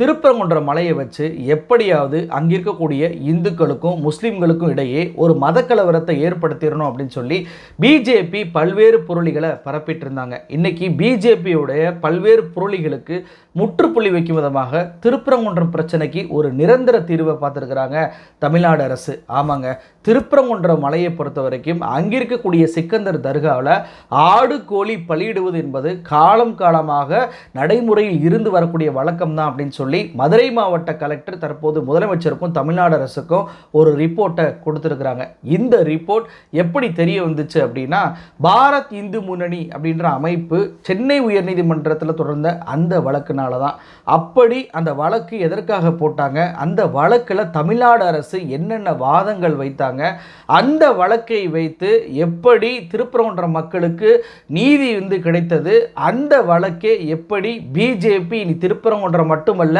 திருப்பரங்குன்ற மலையை வச்சு எப்படியாவது அங்கே இருக்கக்கூடிய இந்துக்களுக்கும் முஸ்லீம்களுக்கும் இடையே ஒரு மத கலவரத்தை ஏற்படுத்திடணும் அப்படின்னு சொல்லி பிஜேபி பல்வேறு புரளிகளை பரப்பிட்டு இருந்தாங்க இன்னைக்கு பிஜேபியுடைய பல்வேறு புரளிகளுக்கு முற்றுப்புள்ளி வைக்கும் விதமாக திருப்பரங்குன்றம் பிரச்சனைக்கு ஒரு நிரந்தர தீர்வை பார்த்துருக்குறாங்க தமிழ்நாடு அரசு. ஆமாங்க திருப்பரங்குன்றம் மலையை பொறுத்த வரைக்கும் அங்கே இருக்கக்கூடிய சிக்கந்தர் தர்காவில் ஆடு கோழி பலியிடுவது என்பது காலம் காலமாக நடைமுறையில் இருந்து வரக்கூடிய வழக்கம் தான் அப்படின்னு சொல்லி மதுரை மாவட்ட கலெக்டர் தற்போது முதலமைச்சருக்கும் தமிழ்நாடு அரசுக்கும் ஒரு ரிப்போர்ட்டை கொடுத்துருக்குறாங்க. இந்த ரிப்போர்ட் எப்படி தெரிய வந்துச்சு அப்படின்னா பாரத் இந்து முன்னணி அப்படின்ற அமைப்பு சென்னை உயர்நீதிமன்றத்தில் தொடர்ந்த அந்த வழக்குனால தான். அப்படி அந்த வழக்கு எதற்காக போட்டாங்க? அந்த வழக்கில் தமிழ்நாடு அரசு என்னென்ன வாதங்கள் வைத்தாங்க? அந்த வழக்கை வைத்து எப்படி திருப்பரங்குன்ற மக்களுக்கு நீதி வந்து கிடைத்தது? அந்த வழக்கே எப்படி பிஜேபி இனி திருப்பரங்குன்றம் மட்டுமல்ல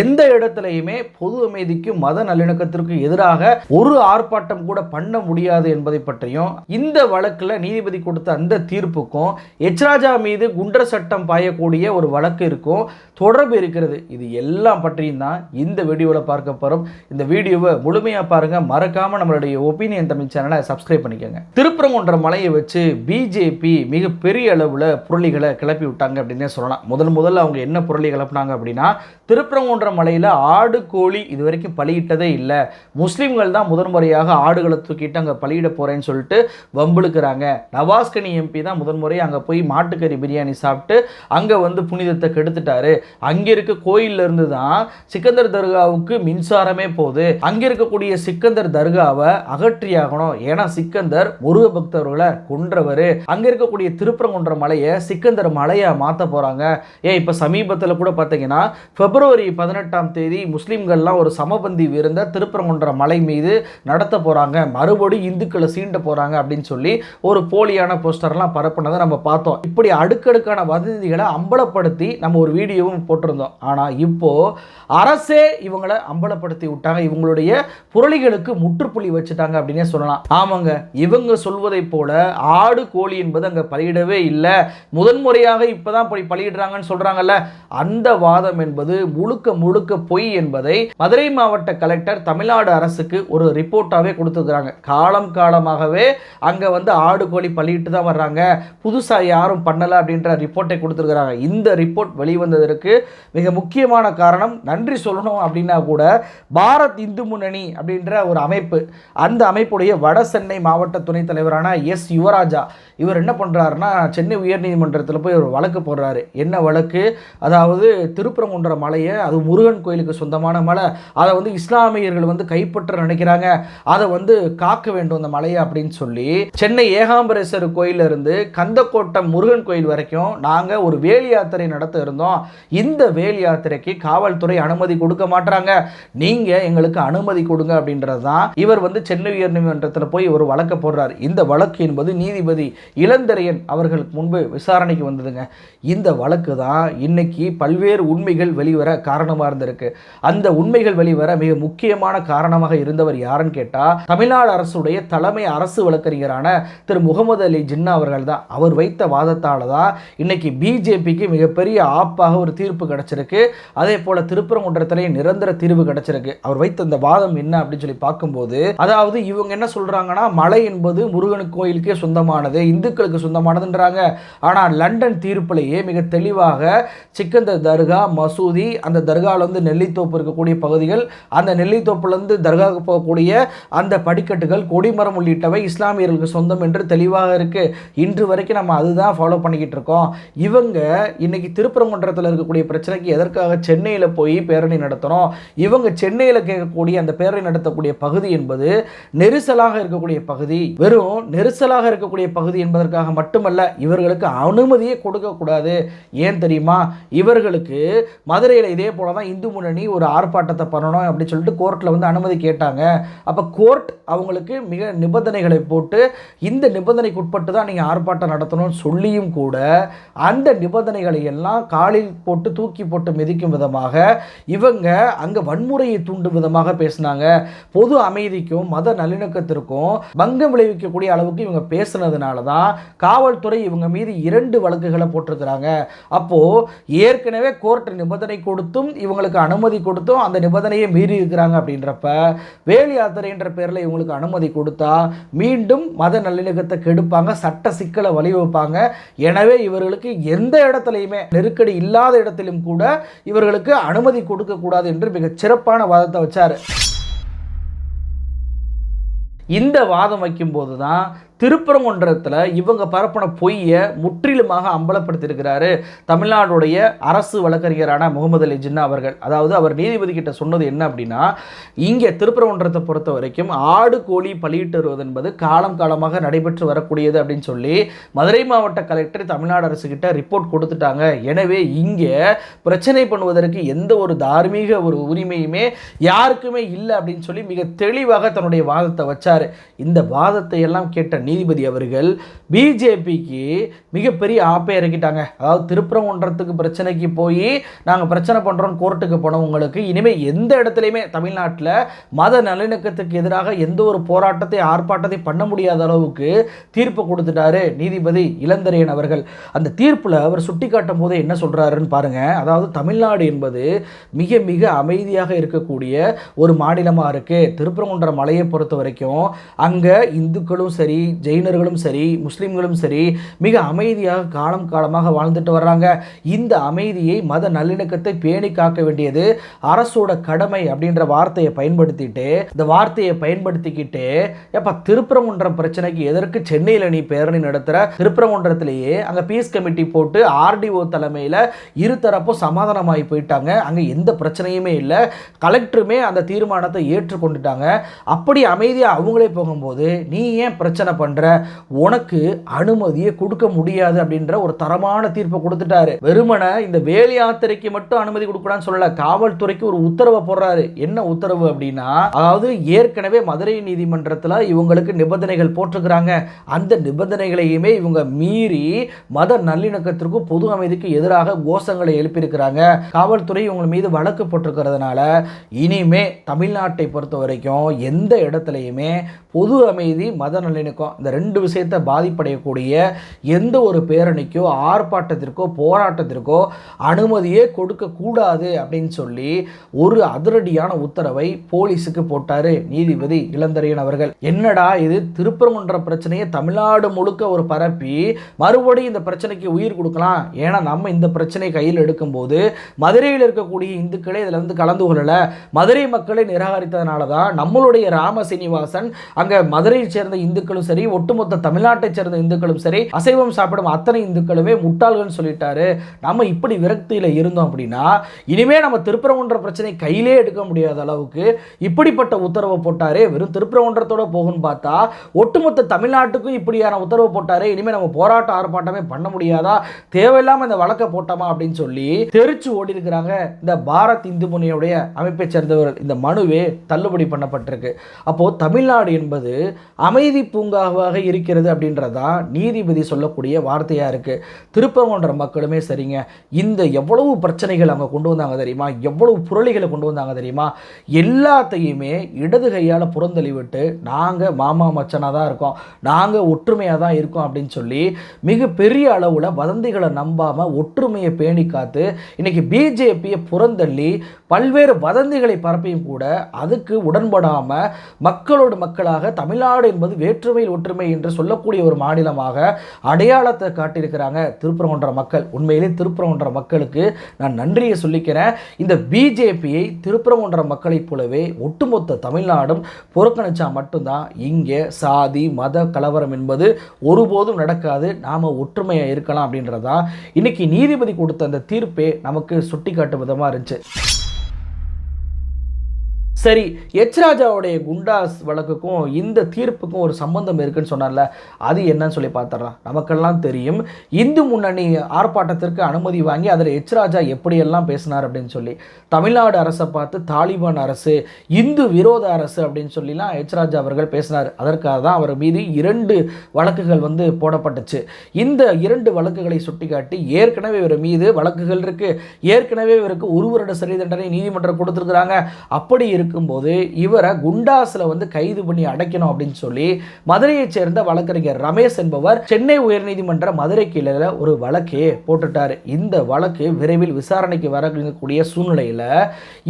எந்த இடத்துலையுமே பொது அமைதிக்கும் மத நல்லிணக்கத்திற்கும் எதிராக ஒரு ஆர்ப்பாட்டம் கூட பண்ண முடியாது என்பதை பற்றியும் இந்த வழக்கில் நீதிபதி கொடுத்த அந்த தீர்ப்புக்கும் எச்ராஜா மீது குண்டர் சட்டம் பாயக்கூடிய ஒரு வழக்கு இருக்கும் தொடர்பு இருக்கிறது. இது எல்லாம் பற்றியும் தான் இந்த வீடியோவில் பார்க்க போகிறோம் இந்த வீடியோவை முழுமையாக பாருங்கள் மறக்காமல் நம்மளுடைய ஒப்பீனியன் தமிழ் சேனலை சப்ஸ்கிரைப் பண்ணிக்கோங்க. திருப்பரங்குன்ற மலையை வச்சு பிஜேபி மிக பெரிய அளவில் புரளிகளை கிளப்பி விட்டாங்க அப்படின்னே சொல்லலாம். முதல் முதல்ல அவங்க என்ன புரளி கிளப்புனாங்க அப்படின்னா திருப்பரங்குன்ற மலையில் ஆடு கோழி இது வரைக்கும் பலியிட்டதே இல்லை. முஸ்லீம்கள் தான் முதன்முறையாக ஆடுகளை தூக்கிட்டு அங்கே பலியிட போகிறேன்னு சொல்லிட்டு வம்பிழுக்கிறாங்க. நவாஸ்கனி எம்பி தான் முதன்முறையாக அங்கே போய் மாட்டுக்கறி பிரியாணி சாப்பிட்டு அங்கே வந்து புனிதத்தை கெடுத்துட்டாரு. அங்கே இருக்க கோயில்ல இருந்து தான் சிக்கந்தர் தர்காவுக்கு மின்சாரமே போகுது. அங்கே இருக்கக்கூடிய சிக்கந்தர் தர்காவை அகற்றியாகணும். ஏன்னா சிக்கந்தர் முருக பக்தர்களை கொன்றவர். அங்கே இருக்கக்கூடிய திருப்பரங்குன்ற மலையை சிக்கந்தர் மலையாக மாற்ற போகிறாங்க ஏன் இப்போ சமீபத்தில் கூட பார்த்தீங்கன்னா பிப்ரவரி பதினெட்டாம் தேதி முஸ்லீம்கள்லாம் ஒரு சமபந்தி விருந்த திருப்பரங்குன்ற மலை மீது நடத்த போகிறாங்க மறுபடியும் இந்துக்களை சீண்ட போகிறாங்க அப்படின்னு சொல்லி ஒரு போலியான போஸ்டர்லாம் பரப்புனதை நம்ம பார்த்தோம். இப்படி அடுக்கடுக்கான வதந்திகளை அம்பலப்படுத்தி நம்ம ஒரு வீடியோவும் போட்டிருந்தோம். ஆனால் இப்போது அரசே இவங்களை அம்பலப்படுத்தி விட்டாங்க. இவங்களுடைய புரளிகளுக்கு முற்றுப்புள்ளி வச்சுட்டாங்க அப்படின்னே சொல்லலாம். ஆமாங்க இவங்க சொல்வதை போல ஆடு கோழி என்பது அங்கே பலியிடவே இல்லை. முதன்முறையாக இப்போதான் போய் பலியிடுறாங்கன்னு சொல்கிறாங்கல்ல அந்த வாதம் என்பது முழுக்க முழுக்க பொய் என்பதை மதுரை மாவட்ட கலெக்டர் தமிழ்நாடு அரசுக்கு ஒரு ரிப்போர்ட்டாகவே கொடுத்துருக்குறாங்க. காலம் காலமாகவே அங்கே வந்து ஆடு கோழி பள்ளிட்டு தான் வர்றாங்க. புதுசாக யாரும் பண்ணலை அப்படின்ற ரிப்போர்ட்டை கொடுத்துருக்குறாங்க. இந்த ரிப்போர்ட் வெளிவந்ததற்கு மிக முக்கியமான காரணம் நன்றி சொல்லணும் அப்படின்னா கூட பாரத் இந்து முன்னணி அப்படின்ற ஒரு அமைப்பு. அந்த அமைப்புடைய வட சென்னை மாவட்ட துணைத் தலைவரான எஸ் யுவராஜா இவர் என்ன பண்ணுறாருன்னா சென்னை உயர்நீதிமன்றத்தில் போய் ஒரு வழக்கு போடுறாரு. என்ன வழக்கு? அதாவது திருப்பரங்குன்ற மலையை அது முருகன் கோயிலுக்கு சொந்தமான மலை. அதை வந்து இஸ்லாமியர்கள் வந்து கைப்பற்ற நினைக்கிறாங்க. அதை வந்து காக்க வேண்டும் அந்த மலையை அப்படின்னு சொல்லி சென்னை ஏகாம்பரேஸ்வர் கோயில்ல இருந்து கந்தக்கோட்டம் முருகன் கோயில் வரைக்கும் நாங்கள் ஒரு வேல் யாத்திரை நடத்த இருந்தோம். இந்த வேல் யாத்திரைக்கு காவல்துறை அனுமதி கொடுக்க மாட்டாங்க நீங்கள் எங்களுக்கு அனுமதி கொடுங்க அப்படின்றது தான் இவர் வந்து சென்னை உயர்நீதிமன்றத்தில் போய் ஒரு வழக்கு போடுறார். இந்த வழக்கு என்பது நீதிபதி இளந்தரையன் அவர்களுக்கு முன்பு விசாரணைக்கு வந்ததுங்க. இந்த வழக்கு தான் இன்னைக்கு பல்வேறு உண்மைகள் வெளிவர காரணமாக இருந்திருக்கு. அந்த உண்மைகள் வெளிவர மிக முக்கியமான காரணமாக இருந்தவர் யாருன்னு கேட்டால் தமிழ்நாடு அரசுடைய தலைமை அரசு வழக்கறிஞரான திரு. முகமது அலி ஜின்னா அவர்கள் தான் அவர் வைத்த வாதத்தால் தான் இன்னைக்கு பிஜேபிக்கு மிகப்பெரிய ஆப்பாக ஒரு தீர்ப்பு கிடைச்சிருக்கு. அதே போல திருப்பரங்குன்றத்திலேயே நிரந்தர தீர்வு கிடைச்சிருக்கு. அவர் வைத்த இந்த வாதம் என்ன அப்படின்னு சொல்லி பார்க்கும்போது அதாவது இவங்க என்ன சொல்றாங்கன்னா மலை என்பது முருகன் கோயிலுக்கே சொந்தமானது இந்துக்களுக்கு சொந்தமானதுன்றாங்க. ஆனால் லண்டன் தீர்ப்பிலேயே மிக தெளிவாக சிக்கந்தர் தர்கா மசூதி அந்த தர்காவிலேருந்து நெல்லித்தோப்பு இருக்கக்கூடிய பகுதிகள் அந்த நெல்லித்தோப்புலேருந்து தர்காவுக்கு போகக்கூடிய அந்த படிக்கட்டுகள் கொடிமரம் உள்ளிட்டவை இஸ்லாமியர்களுக்கு சொந்தம் என்று தெளிவாக இருக்கு. இன்று வரைக்கும் நம்ம அதுதான் ஃபாலோ பண்ணிக்கிட்டு இருக்கோம். இவங்க இன்னைக்கு திருப்பரங்குன்றத்தில் இருக்கக்கூடிய பிரச்சனைக்கு எதற்காக சென்னையில் போய் பேரணி நடத்துகிறோம் இவங்க சென்னையில் கேட்கக்கூடிய அந்த பேரணி நடத்தக்கூடிய பகுதி என்பது நெரிசலாக இருக்கக்கூடிய பகுதி. வெறும் நெரிசலாக இருக்கக்கூடிய பகுதி என்பதற்காக மட்டுமல்ல இவர்களுக்கு அனுமதியை கொடுக்கக்கூடாது. ஏன் தெரியுமா? இவர்களுக்கு மதுரையில் மதுரையில் இதே போல தான் இந்து முன்னணி ஒரு ஆர்ப்பாட்டத்தை பண்ணணும் அப்படின்னு சொல்லிட்டு கோர்ட்டில் வந்து அனுமதி கேட்டாங்க. அப்போ கோர்ட் அவங்களுக்கு மிக நிபந்தனைகளை போட்டு இந்த நிபந்தனைக்கு உட்பட்டு தான் நீங்கள் ஆர்ப்பாட்டம் நடத்தணும்னு சொல்லியும் கூட அந்த நிபந்தனைகளை எல்லாம் காலில் போட்டு தூக்கி போட்டு மிதிக்கும் விதமாக இவங்க அங்கே வன்முறையை தூண்டும் விதமாக பேசினாங்க. பொது அமைதிக்கும் மத நல்லிணக்கத்திற்கும் பங்கம் விளைவிக்கக்கூடிய அளவுக்கு இவங்க பேசுனதுனால தான் காவல்துறை இவங்க மீது இரண்டு வழக்குகளை போட்டிருக்கிறாங்க. அப்போது ஏற்கனவே கோர்ட் நிபந்தனை கொடுத்தும் இவங்களுக்கு அனுமதி கொடுத்தும் அந்த நிபந்தனையை மீறி இருக்கிறாங்க அப்படின்றப்ப வேல் யாத்திரைன்ற பேரில் இவங்களுக்கு அனுமதி கொடுத்தா மீண்டும் மத நல்லிணக்கத்தை கெடுப்பாங்க சட்ட சிக்கலை வழிவகுப்பாங்க. எனவே இவர்களுக்கு எந்த இடத்துலையுமே நெருக்கடி இல்லாத இடத்திலும் கூட இவர்களுக்கு அனுமதி கொடுக்கக்கூடாது என்று மிகச் சிறப்பான வாதத்தை வச்சார். இந்த வாதம் வைக்கும்போது தான் திருப்பரங்குன்றத்தில் இவங்க பரப்பின பொய்யை முற்றிலுமாக அம்பலப்படுத்தியிருக்கிறாரு தமிழ்நாடுடைய அரசு வழக்கறிஞரான முகமது அலி ஜின்னா அவர்கள். அதாவது அவர் நீதிபதி கிட்ட சொன்னது என்ன அப்படின்னா இங்கே திருப்பரங்குன்றத்தை பொறுத்த வரைக்கும் ஆடு கோழி பலியிட்டு வருவது என்பது காலம் காலமாக நடைபெற்று வரக்கூடியது அப்படின்னு சொல்லி மதுரை மாவட்ட கலெக்டர் தமிழ்நாடு அரசு கிட்ட ரிப்போர்ட் கொடுத்துட்டாங்க. எனவே இங்கே பிரச்சனை பண்ணுவதற்கு எந்த ஒரு தார்மீக ஒரு உரிமையுமே யாருக்குமே இல்லை அப்படின்னு சொல்லி மிக தெளிவாக தன்னுடைய வாதத்தை வச்சார். இந்த வாதத்தை எல்லாம் கேட்ட நீதிபதி அவர்கள் பிஜேபிக்கு மிகப்பெரிய ஆப்பை இறக்கிட்டாங்க. அதாவது திருப்பரங்குன்றத்துக்கு பிரச்சனைக்கு போய் நாங்கள் பிரச்சனை பண்ணுறோம் கோர்ட்டுக்கு போனவங்களுக்கு இனிமேல் எந்த இடத்துலையுமே தமிழ்நாட்டில் மத நல்லிணக்கத்துக்கு எதிராக எந்த ஒரு போராட்டத்தை ஆர்ப்பாட்டத்தை பண்ண முடியாத அளவுக்கு தீர்ப்பு கொடுத்துட்டாரு நீதிபதி இளந்தரையன் அவர்கள். அந்த தீர்ப்பில் அவர் சுட்டி காட்டும் போது என்ன சொல்கிறாருன்னு பாருங்கள் அதாவது தமிழ்நாடு என்பது மிக மிக அமைதியாக இருக்கக்கூடிய ஒரு மாநிலமாக இருக்குது திருப்பரங்குன்ற மலையை பொறுத்த வரைக்கும் அங்கே இந்துக்களும் சரி ஜெயினர்களும் சரி முஸ்லீம்களும் சரி மிக அமைதியாக காலம் காலமாக வாழ்ந்துட்டு வர்றாங்க. இந்த அமைதியை மத நல்லிணக்கத்தை பேணி காக்க வேண்டியது அரசோட கடமை அப்படின்ற வார்த்தையை பயன்படுத்திட்டு இந்த வார்த்தையை பயன்படுத்திக்கிட்டு எப்ப திருப்பரங்குன்றம் பிரச்சனைக்கு எதற்கு சென்னையில் நீ பேரணி நடத்துகிற திருப்பரங்குன்றத்திலேயே அங்கே பீஸ் கமிட்டி போட்டு ஆர்டிஓ தலைமையில் இருதரப்பும் சமாதானமாகி போயிட்டாங்க. அங்கே எந்த பிரச்சனையுமே இல்லை. கலெக்டருமே அந்த தீர்மானத்தை ஏற்றுக்கொண்டுட்டாங்க. அப்படி அமைதியாக அவங்களே போகும்போது நீ ஏன் பிரச்சனை பண்ணுற உனக்கு அனுமதியை கொடுக்க முடியாது அப்படின்ற ஒரு தரமான தீர்ப்பை கொடுத்துட்டாரு. வெறுமனை இந்த வேல் யாத்திரைக்கு மட்டும் அனுமதி கொடுக்கணும்னு சொல்லல காவல்துறைக்கு ஒரு உத்தரவை போடுறாரு. என்ன உத்தரவு அப்படின்னா அதாவது ஏற்கனவே மதுரை நீதிமன்றத்தில் இவங்களுக்கு நிபந்தனைகள் போட்டிருக்கிறாங்க. அந்த நிபந்தனைகளையுமே இவங்க மீறி மத நல்லிணக்கத்திற்கும் பொது அமைதிக்கு எதிராக கோஷங்களை எழுப்பியிருக்கிறாங்க. காவல்துறை இவங்க மீது வழக்கு போட்டிருக்கிறதுனால இனிமே தமிழ்நாட்டை பொறுத்த வரைக்கும் எந்த இடத்துலையுமே பொது அமைதி மத நல்லிணக்கம் இந்த ரெண்டு விஷயத்தை பாதிப்படையக்கூடிய எந்த ஒரு பேரணிக்கோ ஆர்ப்பாட்டத்திற்கோ போராட்டத்திற்கோ அனுமதியே கொடுக்கக்கூடாது அப்படின்னு சொல்லி ஒரு அதிரடியான உத்தரவை போலீஸுக்கு போட்டார் நீதிபதி இளந்தரையன் அவர்கள். என்னடா இது? திருப்பரங்குன்ற பிரச்சனையை தமிழ்நாடு முழுக்க ஒரு பரப்பி மறுபடியும் இந்த பிரச்சனைக்கு உயிர் கொடுக்கலாம். ஏன்னா நம்ம இந்த பிரச்சனை கையில் எடுக்கும்போது மதுரையில் இருக்கக்கூடிய இந்துக்களே இதில் வந்து கலந்து கொள்ளலை. மதுரை மக்களை நிராகரித்ததுனால தான் நம்மளுடைய ராம சீனிவாசன் அங்கே மதுரையை சேர்ந்த இந்துக்களும் சரி ஒட்டுமொத்த தமிழ்நாட்டை சேர்ந்த இந்துக்களும் சரி அசைவம் சாப்பிடும் அத்தனை இந்துக்களுமே முட்டாள்கள் சொல்லிட்டாரு. நம்ம இப்படி விரக்தியில் இருந்தோம் அப்படின்னா இனிமே நம்ம திருப்பரங்குன்ற பிரச்சனை கையிலே எடுக்க முடியாத அளவுக்கு இப்படிப்பட்ட உத்தரவை போட்டாரே வெறும் திருப்பரங்குன்றத்தோட போகும்னு பார்த்தா ஒட்டுமொத்த தமிழ்நாட்டுக்கும் இப்படியான உத்தரவு போட்டாரே இனிமே நம்ம போராட்ட ஆர்ப்பாட்டமே பண்ண முடியாதா? தேவையில்லாம இந்த வழக்கை போட்டோமா அப்படின்னு சொல்லி தெரிச்சு ஓடி இருக்கிறாங்க இந்த பாரத் இந்து முனையுடைய அமைப்பை சேர்ந்தவர்கள் இந்த மனுவே தள்ளுபடி பண்ணப்பட்டிருக்கு. அப்போ தமிழ்நாடு என்பது அமைதி பூங்காக பூங்காவாக இருக்கிறது அப்படின்றதா நீதிபதி சொல்லக்கூடிய வார்த்தையாக இருக்குது திருப்பரங்குன்ற மக்களுமே சரிங்க. இந்த எவ்வளவு பிரச்சனைகள் அவங்க கொண்டு வந்தாங்க தெரியுமா? எவ்வளவு புரளிகளை கொண்டு வந்தாங்க தெரியுமா? எல்லாத்தையுமே இடது கையால் புறந்தள்ளி விட்டு நாங்கள் மாமா மச்சனாக தான் இருக்கோம். நாங்கள் ஒற்றுமையாக தான் இருக்கோம் அப்படின்னு சொல்லி மிக பெரிய அளவில் வதந்திகளை நம்பாமல் ஒற்றுமையை பேணி காத்து இன்னைக்கு பிஜேபியை புறந்தள்ளி பல்வேறு வதந்திகளை பரப்பியும் கூட அதுக்கு உடன்படாமல் மக்களோடு மக்களாக தமிழ்நாடு என்பது வேற்றுமையில் ஒற்றுமை என்று சொல்லக்கூடிய ஒரு மாநிலமாக அடையாளத்தை காட்டியிருக்கிறாங்க திருப்பரங்குன்ற மக்கள். உண்மையிலே திருப்பரங்குன்ற மக்களுக்கு நான் நன்றியை சொல்லிக்கிறேன். இந்த பிஜேபியை திருப்பரங்குன்ற மக்களைப் போலவே ஒட்டுமொத்த தமிழ்நாடும் புறக்கணிச்சா மட்டும்தான் இங்கே சாதி மத கலவரம் என்பது ஒருபோதும் நடக்காது. நாம் ஒற்றுமையாக இருக்கலாம் அப்படின்றதா இன்னைக்கு நீதிபதி கொடுத்த அந்த தீர்ப்பே நமக்கு சுட்டி காட்டும் விதமாக இருந்துச்சு. சரி எச் ராஜாவுடைய குண்டாஸ் வழக்குக்கும் இந்த தீர்ப்புக்கும் ஒரு சம்பந்தம் இருக்குன்னு சொன்னார்ல அது என்னன்னு சொல்லி பார்த்துடலாம் நமக்கெல்லாம் தெரியும் இந்து முன்னணி ஆர்ப்பாட்டத்திற்கு அனுமதி வாங்கி அதில் எச் ராஜா எப்படியெல்லாம் பேசினார் அப்படின்னு சொல்லி. தமிழ்நாடு அரசை பார்த்து தாலிபான் அரசு இந்து விரோத அரசு அப்படின்னு சொல்லிலாம் எச் ராஜா அவர்கள் பேசினார். அதற்காக தான் அவர் மீது இரண்டு வழக்குகள் வந்து போடப்பட்டுச்சு. இந்த இரண்டு வழக்குகளை சுட்டிக்காட்டி ஏற்கனவே இவர் மீது வழக்குகள் இருக்குது ஏற்கனவே இவருக்கு ஒரு வருட சிறை தண்டனை நீதிமன்றம் கொடுத்துருக்குறாங்க. அப்படி இருக்கு இருக்கும்போது இவரை குண்டாஸில் வந்து கைது பண்ணி அடைக்கணும் அப்படின்னு சொல்லி மதுரையைச் சேர்ந்த வழக்கறிஞர் ரமேஷ் என்பவர் சென்னை உயர்நீதிமன்ற மதுரை கிளையில் ஒரு வழக்கே போட்டுட்டார். இந்த வழக்கு விரைவில் விசாரணைக்கு வரக்கூடிய சூழ்நிலையில்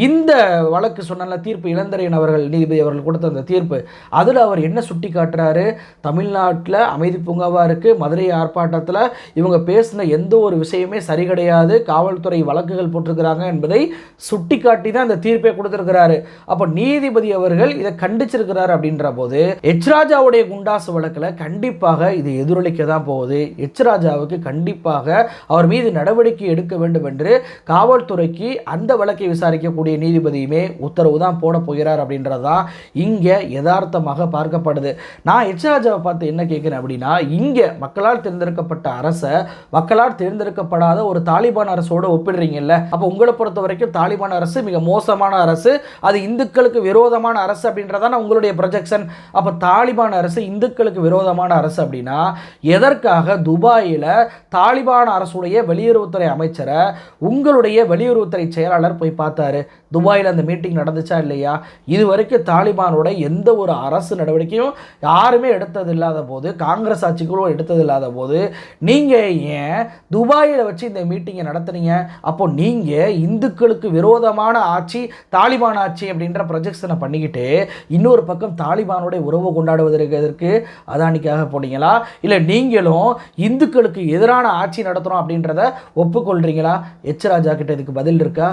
இந்த வழக்கு சொன்ன தீர்ப்பு இளந்தரையன் அவர்கள் நீதிபதி அவர்கள் கொடுத்த அந்த தீர்ப்பு அதில் அவர் என்ன சுட்டி காட்டுறாரு தமிழ்நாட்டில் அமைதி பூங்காவாக இருக்குது மதுரை ஆர்ப்பாட்டத்தில் இவங்க பேசின எந்த ஒரு விஷயமே சரி கிடையாது காவல்துறை வழக்குகள் போட்டிருக்கிறாங்க என்பதை சுட்டி காட்டி தான் அந்த தீர்ப்பை கொடுத்துருக்கிறாரு. அப்போ நீதிபதி அவர்கள் இதை கண்டிச்சிருக்கிறார் அப்படின்ற போது ராஜாவுடைய குண்டாசு வழக்கில் கண்டிப்பாக இது எதிரொலிக்க தான் போகுது. எச் ராஜாவுக்கு கண்டிப்பாக அவர் மீது நடவடிக்கை எடுக்க வேண்டும் என்று காவல்துறைக்கு அந்த வழக்கை விசாரிக்கக்கூடிய நீதிபதியுமே உத்தரவு தான் போட போகிறார் அப்படின்றதான் இங்கே யதார்த்தமாக பார்க்கப்படுது. நான் எச்ராஜாவை பார்த்து என்ன கேட்குறேன் அப்படின்னா இங்கே மக்களால் தேர்ந்தெடுக்கப்பட்ட அரசை மக்களால் தேர்ந்தெடுக்கப்படாத ஒரு தாலிபான் அரசோடு ஒப்பிடுறீங்கல்ல அப்போ உங்களை பொறுத்த வரைக்கும் தாலிபான் அரசு மிக மோசமான அரசு. அது இந்துக்களுக்கு விரோதமான அரசு அப்படின்றதான உங்களுடைய ப்ரொஜெக்ஷன் அப்போ தாலிபான் அரசு இந்துக்களுக்கு விரோதமான அரசு அப்படின்னா எதற்காக துபாயில் தாலிபான் அரசுடைய வெளியுறவுத்துறை அமைச்சரை உங்களுடைய வெளியுறவுத்துறை செயலாளர் போய் பார்த்தாரு? துபாயில் அந்த மீட்டிங் நடந்துச்சா இல்லையா? இது வரைக்கும் தாலிபானோட எந்த ஒரு அரசு நடவடிக்கையும் யாருமே எடுத்தது இல்லாத போது காங்கிரஸ் ஆட்சிகளும் எடுத்தது இல்லாத போது நீங்கள் ஏன் துபாயில் வச்சு இந்த மீட்டிங்கை நடத்துனீங்க? அப்போ நீங்கள் இந்துக்களுக்கு விரோதமான ஆட்சி தாலிபான் ஆட்சி அப்படின்ற ப்ரொஜெக்ஷனை பண்ணிக்கிட்டு இன்னொரு பக்கம் தாலிபானோட உறவு கொண்டாடுவதற்கு அதானிக்காக போனீங்களா? இல்லை நீங்களும் இந்துக்களுக்கு எதிரான ஆட்சி நடத்துகிறோம் அப்படின்றத ஒப்புக்கொள்கிறீங்களா எச் ராஜா கிட்ட இதுக்கு பதில் இருக்கா?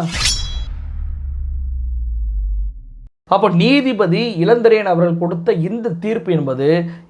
அப்போ நீதிபதி இளந்திரையன் அவர்கள் கொடுத்த இந்த தீர்ப்பு என்பது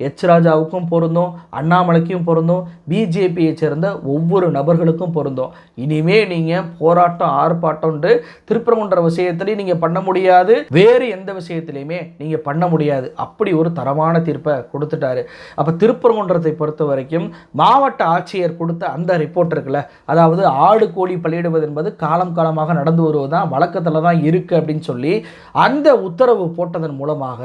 எச் ராஜாவுக்கும் பொருந்தும் அண்ணாமலைக்கும் பொருந்தும் பிஜேபியை சேர்ந்த ஒவ்வொரு நபர்களுக்கும் பொருந்தும். இனிமே நீங்கள் போராட்டம் ஆர்ப்பாட்டம்ன்று திருப்பரங்குன்ற விஷயத்திலையும் நீங்கள் பண்ண முடியாது. வேறு எந்த விஷயத்திலையுமே நீங்கள் பண்ண முடியாது. அப்படி ஒரு தரமான தீர்ப்பை கொடுத்துட்டாரு. அப்போ திருப்பரங்குன்றத்தை பொறுத்த வரைக்கும் மாவட்ட ஆட்சியர் கொடுத்த அந்த ரிப்போர்ட் இருக்குல்ல அதாவது ஆடு கோழி பலியிடுவது என்பது காலம் காலமாக நடந்து வருவது தான் வழக்கத்தில் தான் இருக்குது அப்படின்னு சொல்லி அந்த உத்தரவு போட்டதன் மூலமாக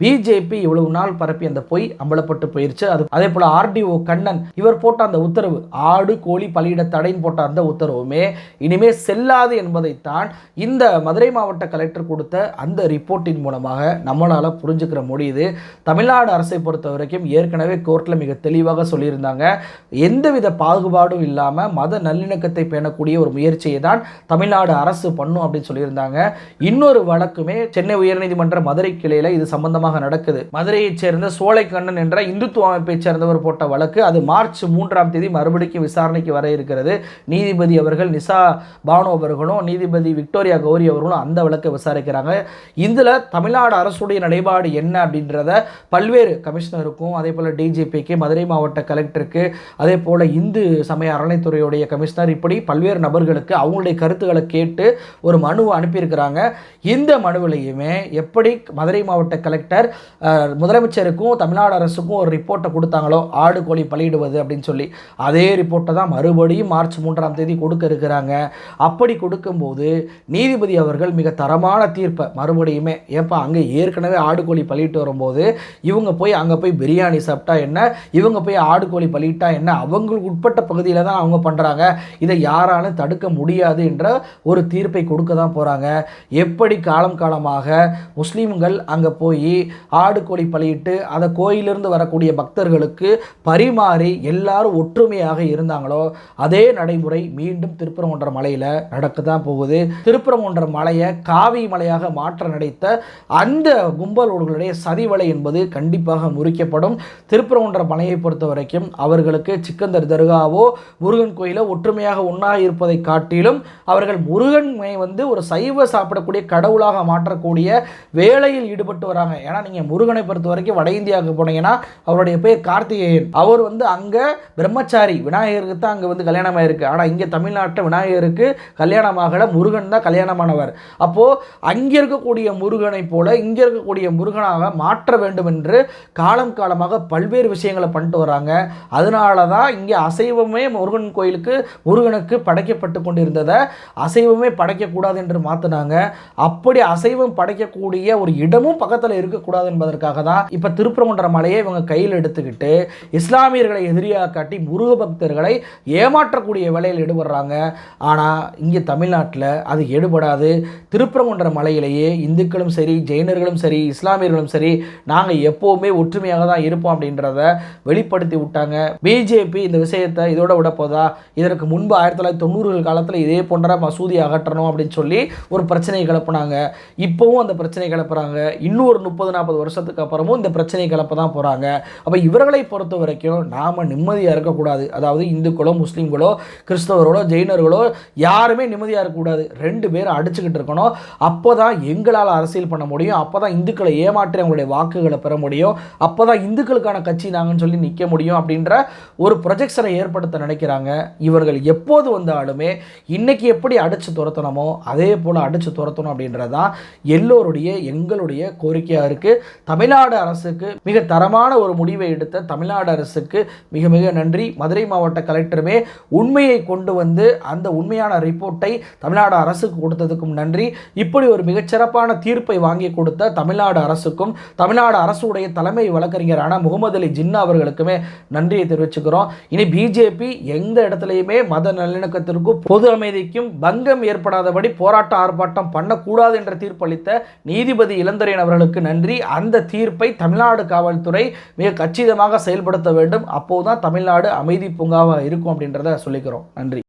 பிஜேபி இவ்வளவு நாள் பரப்பி அந்த பொய் அம்பலப்பட்டு போயிருச்சு. அது அதே போல ஆர்டிஓ கண்ணன் இவர் போட்ட அந்த உத்தரவு ஆடு கோழி பலியிட தடைன்னு போட்ட அந்த உத்தரவுமே இனிமே செல்லாது என்பதைத்தான் இந்த மதுரை மாவட்ட கலெக்டர் கொடுத்த அந்த ரிப்போர்ட்டின் மூலமாக நம்மளால புரிஞ்சுக்கிற முடியுது. தமிழ்நாடு அரசை பொறுத்த வரைக்கும் ஏற்கனவே கோர்ட்டில் மிக தெளிவாக சொல்லியிருந்தாங்க. எந்தவித பாகுபாடும் இல்லாமல் மத நல்லிணக்கத்தை பேணக்கூடிய ஒரு முயற்சியை தான் தமிழ்நாடு அரசு பண்ணும் அப்படின்னு சொல்லியிருந்தாங்க. இன்னொரு வழக்குமே சென்னை உயர்நீதிமன்ற மதுரை கிளையில் இது சம்பந்தமாக நடக்குது. மதுரையைச் சேர்ந்த சோலைக்கண்ணன் என்ற இந்துத்துவ அமைப்பைச் சேர்ந்தவர் போட்ட வழக்கு அது மார்ச் மூன்றாம் தேதி மறுபடியும் விசாரணைக்கு வர இருக்கிறது. நீதிபதி அவர்கள் நிசா பானு அவர்களும் நீதிபதி விக்டோரியா கௌரி அவர்களும் அந்த வழக்கை விசாரிக்கிறாங்க. இதில் தமிழ்நாடு அரசுடைய நிலைப்பாடு என்ன அப்படின்றத பல்வேறு கமிஷனருக்கும் அதே போல் டிஜிபிக்கு மதுரை மாவட்ட கலெக்டருக்கு அதே போல் இந்து சமய அறநிலைத்துறையுடைய கமிஷனர் இப்படி பல்வேறு நபர்களுக்கு அவங்களுடைய கருத்துக்களை கேட்டு ஒரு மனுவை அனுப்பியிருக்கிறாங்க. இந்த மனுவிலையுமே எப்படி மதுரை மாவட்ட கலெக்டர் பின்னர் முதலமைச்சருக்கும் தமிழ்நாடு அரசுக்கும் ஒரு ரிப்போர்ட்டை கொடுத்தாங்களோ? ஆடு கோழி பலியிடுவது அப்படின்னு சொல்லி. அதே ரிப்போர்ட்டை தான் மறுபடியும் மார்ச் மூன்றாம் தேதி கொடுக்க இருக்கிறாங்க. அப்படி கொடுக்கும்போது நீதிபதி அவர்கள் மிக தரமான தீர்ப்பை மறுபடியுமே ஏப்பா அங்கே ஏற்கனவே ஆடு கோழி பலியிட்டு வரும்போது இவங்க போய் அங்கே போய் பிரியாணி சாப்பிட்டா என்ன? இவங்க போய் ஆடு கோழி பலியிட்டா என்ன? அவங்களுக்கு உட்பட்ட பகுதியில் தான் அவங்க பண்ணுறாங்க இதை யாராலும் தடுக்க முடியாது என்ற ஒரு தீர்ப்பை கொடுக்க தான் போகிறாங்க எப்படி காலம் காலமாக முஸ்லீம்கள் அங்கே போய் ஆடு கோழி பலியிட்டு அதை கோயிலிருந்து வரக்கூடிய பக்தர்களுக்கு பரிமாறி எல்லாரும் ஒற்றுமையாக இருந்தாங்களோ அதே நடைமுறை மீண்டும் திருப்பரங்குன்ற மலையில் நடக்க தான் போகுது. திருப்பரங்குன்ற மலையை காவி மலையாக மாற்ற நடித்த அந்த கும்பலோடுகளுடைய சதிவலை என்பது கண்டிப்பாக முறிக்கப்படும். திருப்பரங்குன்ற மலையை பொறுத்த வரைக்கும் அவர்களுக்கு சிக்கந்தர் தர்காவோ முருகன் கோயிலோ ஒற்றுமையாக ஒன்றாக இருப்பதை காட்டிலும் அவர்கள் முருகனை வந்து ஒரு சைவ சாப்பிடக்கூடிய கடவுளாக மாற்றக்கூடிய வேலையில் ஈடுபட்டு வராங்க. ஏன்னா நீங்கள் முருகனை பொறுத்த வரைக்கும் வட இந்தியாவுக்கு போனீங்கன்னா அவருடைய பேர் கார்த்திகேயன். அவர் வந்து அங்கே பிரம்மச்சாரி விநாயகருக்கு தான் அங்கே வந்து கல்யாணம் ஆயிருக்கு ஆனால் இங்கே தமிழ்நாட்டில் விநாயகருக்கு கல்யாணமாகல முருகன் தான் கல்யாணமானவர். அப்போது அங்கே இருக்கக்கூடிய முருகனை போல இங்கே இருக்கக்கூடிய முருகனாக மாற்ற வேண்டும் என்று காலம் காலமாக பல்வேறு விஷயங்களை பண்ணிட்டு வராங்க. அதனால தான் இங்கே அசைவமே முருகன் கோயிலுக்கு முருகனுக்கு படைக்கப்பட்டு கொண்டிருந்ததை அசைவமே படைக்கக்கூடாது என்று மாற்றினாங்க அப்படி அசைவம் படைக்கக்கூடிய ஒரு இடமும் பக்கத்தில் இருக்கக்கூடாது என்பதற்காக தான் இப்போ திருப்பரங்குன்ற மலையை இவங்க கையில் எடுத்துக்கிட்டு இஸ்லாமியர்களை எதிரியாக காட்டி முருக பக்தர்களை ஏமாற்றக்கூடிய வேலையில் ஈடுபடுறாங்க. ஆனால் இங்கே தமிழ்நாட்டில் அது எடுபடாது திருப்பரங்குன்ற மலையிலேயே இந்துக்களும் சரி ஜெயினர்களும் சரி இஸ்லாமியர்களும் சரி நாங்கள் எப்போவுமே ஒற்றுமையாக தான் இருப்போம் அப்படின்றத வெளிப்படுத்தி விட்டாங்க. பிஜேபி இந்த விஷயத்தை இதோட விடப்போதா இதற்கு முன்பு ஆயிரத்தி தொள்ளாயிரத்தி தொண்ணூறுகள் காலத்தில் இதே போன்ற மசூதி அகற்றணும் அப்படின்னு சொல்லி ஒரு பிரச்சனையை கிளப்புனாங்க. இப்போவும் அந்த பிரச்சனையை கிளப்புறாங்க. இன்னும் ஒரு முப்பது நாற்பது வருஷத்துக்கு அப்புறமும் இந்த பிரச்சனை கிளப்ப தான் போகிறாங்க அப்போ இவர்களை பொறுத்த வரைக்கும் நாம் நிம்மதியாக இருக்கக்கூடாது. அதாவது இந்துக்களோ முஸ்லீம்களோ கிறிஸ்தவர்களோ ஜெயினர்களோ யாருமே நிம்மதியாக இருக்கக்கூடாது. ரெண்டு பேரும் அடிச்சுக்கிட்டு இருக்கணும். அப்போ தான் எங்களால் அரசியல் பண்ண முடியும். அப்போ தான் இந்துக்களை ஏமாற்றி அவங்களுடைய வாக்குகளை பெற முடியும். அப்போ தான் இந்துக்களுக்கான கட்சி நாங்கன்னு சொல்லி நிற்க முடியும் அப்படின்ற ஒரு ப்ரொஜெக்ஷனை ஏற்படுத்த நினைக்கிறாங்க. இவர்கள் எப்போது வந்தாலுமே இன்றைக்கி எப்படி அடித்து துரத்தணுமோ அதே போல் அடித்து துரத்தணும் அப்படின்றது தான் எல்லோருடைய எங்களுடைய கோரிக்கையாக இருக்குது தமிழ்நாடு அரசுக்கு மிக தரமான ஒரு முடிவை எடுத்த தமிழ்நாடு அரசுக்கு மிக மிக நன்றி. மதுரை மாவட்ட கலெக்டருமே உண்மையை கொண்டு வந்து அந்த உண்மையான ரிப்போர்ட்டை தமிழ்நாடு அரசுக்கு கொடுத்ததுக்கும் நன்றி. இப்படி ஒரு மிகச்சிறப்பான தீர்ப்பை வாங்கி கொடுத்த தமிழ்நாடு அரசுக்கும் தமிழ்நாடு அரசுடைய தலைமை வழக்கறிஞரான முகமது அலி ஜின்னா அவர்களுக்குமே நன்றியை தெரிவிச்சுக்கிறோம். இனி பிஜேபி எந்த இடத்துலையுமே மத நல்லிணக்கத்திற்கும் பொது அமைதிக்கும் பங்கம் ஏற்படாதபடி போராட்ட ஆர்ப்பாட்டம் பண்ணக்கூடாது என்ற தீர்ப்பளித்த நீதிபதி இளந்தரையன் அவர்களுக்கு நன்றி. அந்த தீர்ப்பை தமிழ்நாடு காவல்துறை மிக கச்சிதமாக செயல்படுத்த வேண்டும். அப்போதுதான் தமிழ்நாடு அமைதி பூங்காவாக இருக்கும் அப்படின்றத சொல்லிக்கிறோம். நன்றி.